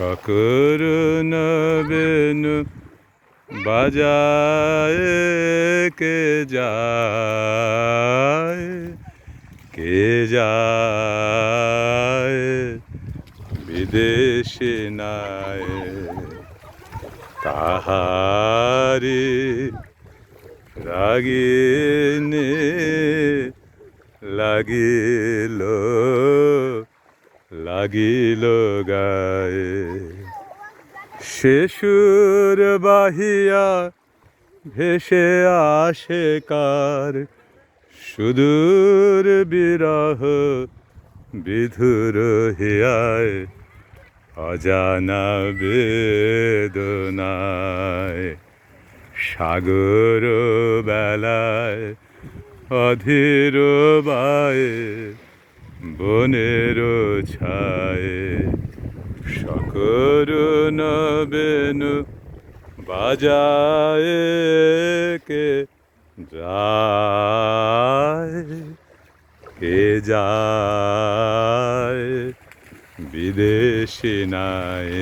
অকরুণ বেনু বাজায় কে যায় কে যায়? বিদেশে নাই তাহারি রাগিনে লাগিল। লাগিল গায়ে। শেষুর বাহিয়া ভেসে আসে কার? সুদূর বিরহ বিধুর হিয়ায়, অজানা বেদনায়। সাগর বেলায়, অধীর বায়ে, বনের ছায়ে। সকর বেনু বাজায় কে যায় কে যায় বিদেশি নাই